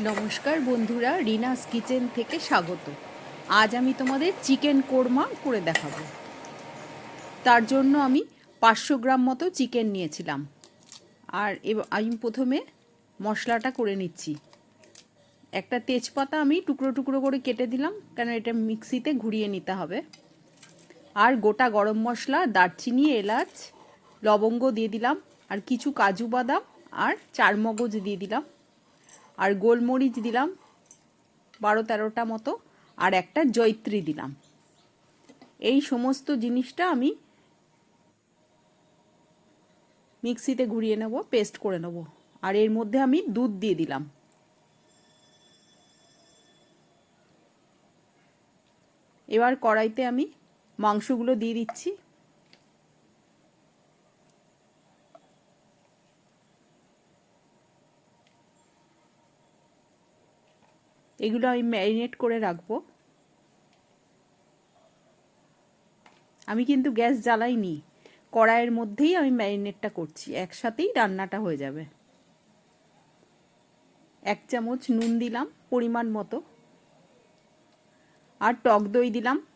নমস্কার বন্ধুরা, রিনাস কিচেন থেকে স্বাগত। আজ আমি তোমাদের চিকেন কোরমা করে দেখাবো। তার জন্য আমি পাঁচশো গ্রাম মতো চিকেন নিয়েছিলাম। আর আমি প্রথমে মশলাটা করে নিচ্ছি। একটা তেজপাতা আমি টুকরো টুকরো করে কেটে দিলাম, কেন এটা মিক্সিতে ঘুরিয়ে নিতে হবে। আর গোটা গরম মশলা, দারচিনি, এলাচ, লবঙ্গ দিয়ে দিলাম, আর কিছু কাজু বাদাম আর চারমগজ দিয়ে দিলাম। আর গোলমরিচ দিলাম বারো তেরোটা মতো, আর একটা জৈত্রী দিলাম। এই সমস্ত জিনিসটা আমি মিক্সিতে ঘুরিয়ে নেব, পেস্ট করে নেব, আর এর মধ্যে আমি দুধ দিয়ে দিলাম। এবার কড়াইতে আমি মাংসগুলো দিয়ে দিচ্ছি। এগুলো আমি ম্যারিনেট করে রাখব। আমি কিন্তু গ্যাস জ্বালাইনি, কড়াইয়ের মধ্যেই আমি ম্যারিনেটটা করছি, একসাথেই রান্নাটা হয়ে যাবে। এক চামচ নুন দিলাম, পরিমাণ মতো। আর টক দই দিলাম।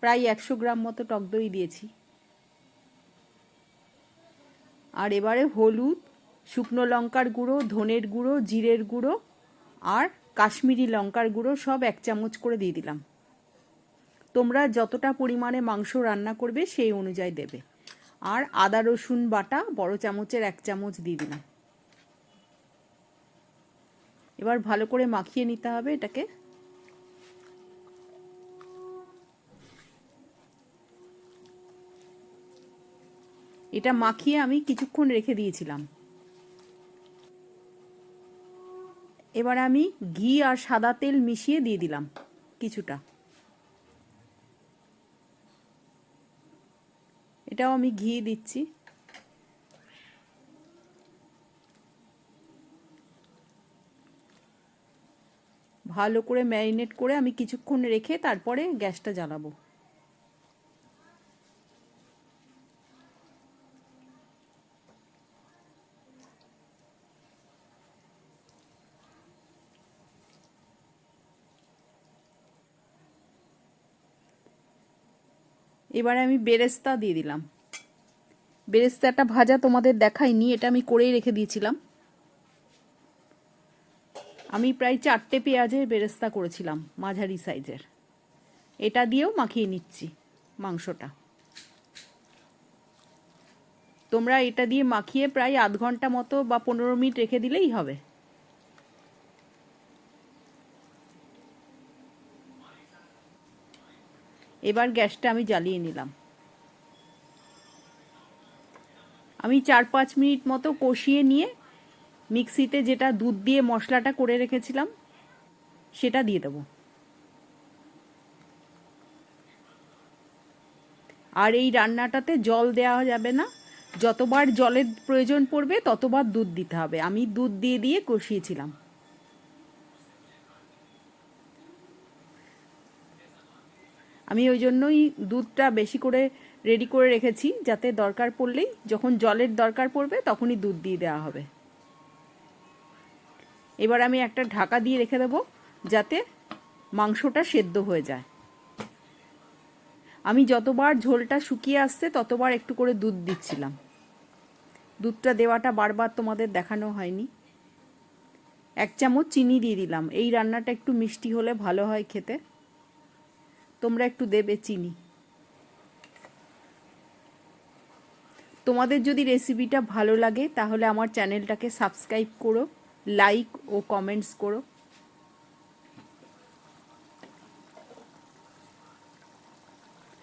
প্রায় একশো গ্রাম মতো টক দই দিয়েছি। আর এবারে হলুদ শুকনো লঙ্কার গুঁড়ো, ধনের গুঁড়ো, জিরের গুঁড়ো আর কাশ্মীরি লঙ্কার গুঁড়ো সব এক চামচ করে দিয়ে দিলাম। তোমরা যতটা পরিমাণে মাংস রান্না করবে সেই অনুযায়ী দেবে। আর আদা, রসুন বাটা বড় চামচের এক চামচ দিয়ে দিলাম। এবার ভালো করে মাখিয়ে নিতে হবে এটাকে। এটা মাখিয়ে আমি কিছুক্ষণ রেখে দিয়েছিলাম। এবার আমি ঘি আর সাদা তেল মিশিয়ে দিয়ে দিলাম কিছুটা। এটাও আমি ঘি দিচ্ছি। ভালো করে ম্যারিনেট করে আমি কিছুক্ষণ রেখে তারপরে গ্যাসটা জ্বালাবো। এবারে আমি বেরেস্তা দিয়ে দিলাম। বেরেস্তাটা ভাজা তোমাদের দেখাইনি, এটা আমি করেই রেখে দিয়েছিলাম। আমি প্রায় চারটে পেঁয়াজের বেরেস্তা করেছিলাম, মাঝারি সাইজের। এটা দিয়েও মাখিয়ে নিচ্ছি মাংসটা। তোমরা এটা দিয়ে মাখিয়ে প্রায় আধ ঘণ্টা মতো বা পনেরো মিনিট রেখে দিলেই হবে। এবার গ্যাসটা আমি জ্বালিয়ে নিলাম। আমি চার পাঁচ মিনিট মতো কষিয়ে নিয়ে মিক্সিতে যেটা দুধ দিয়ে মশলাটা করে রেখেছিলাম, সেটা দিয়ে দেবো। আর এই রান্নাটাতে জল দেওয়া যাবে না। যতবার জলের প্রয়োজন পড়বে, ততবার দুধ দিতে হবে। আমি দুধ দিয়ে দিয়ে কষিয়েছিলাম। আমি ওই জন্যই দুধটা বেশি করে রেডি করে রেখেছি, যাতে দরকার পড়লেই যখন জলের দরকার পড়বে তখনই দুধ দিয়ে দেওয়া হবে। এবার আমি একটা ঢাকা দিয়ে রেখে দেবো, যাতে মাংসটা সেদ্ধ হয়ে যায়। আমি যতবার ঝোলটা শুকিয়ে আসছে ততবার একটু করে দুধ দিচ্ছিলাম। দুধটা দেওয়াটা বারবার তোমাদের দেখানো হয়নি। এক চামচ চিনি দিয়ে দিলাম। এই রান্নাটা একটু মিষ্টি হলে ভালো হয় খেতে। তোমরা একটু দেবে চিনি। তোমাদের যদি রেসিপিটা ভালো লাগে, তাহলে আমার চ্যানেলটাকে সাবস্ক্রাইব করো লাইক ও কমেন্টস করো।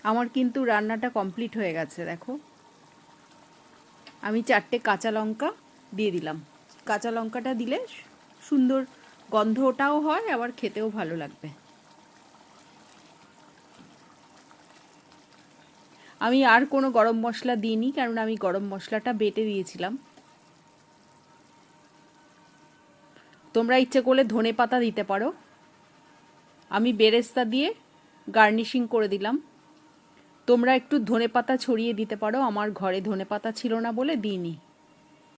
আমার কিন্তু রান্নাটা কমপ্লিট হয়ে গেছে, দেখো। আমি চারটে কাঁচা লঙ্কা দিয়ে দিলাম। কাঁচা লঙ্কাটা দিলে সুন্দর গন্ধটাও হয়, আবার খেতেও ভালো লাগবে। আমি আর কোনো গরম মশলা দিইনি কারণ আমি গরম মশলাটা বেটে দিয়েছিলাম। তোমরা ইচ্ছে করলে ধনে পাতা দিতে পারো। আমি বেরেস্তা দিয়ে গার্নিশিং করে দিলাম। তোমরা একটু ধনে পাতা ছড়িয়ে দিতে পারো, আমার ঘরে ধনে পাতা ছিল না বলে দিইনি।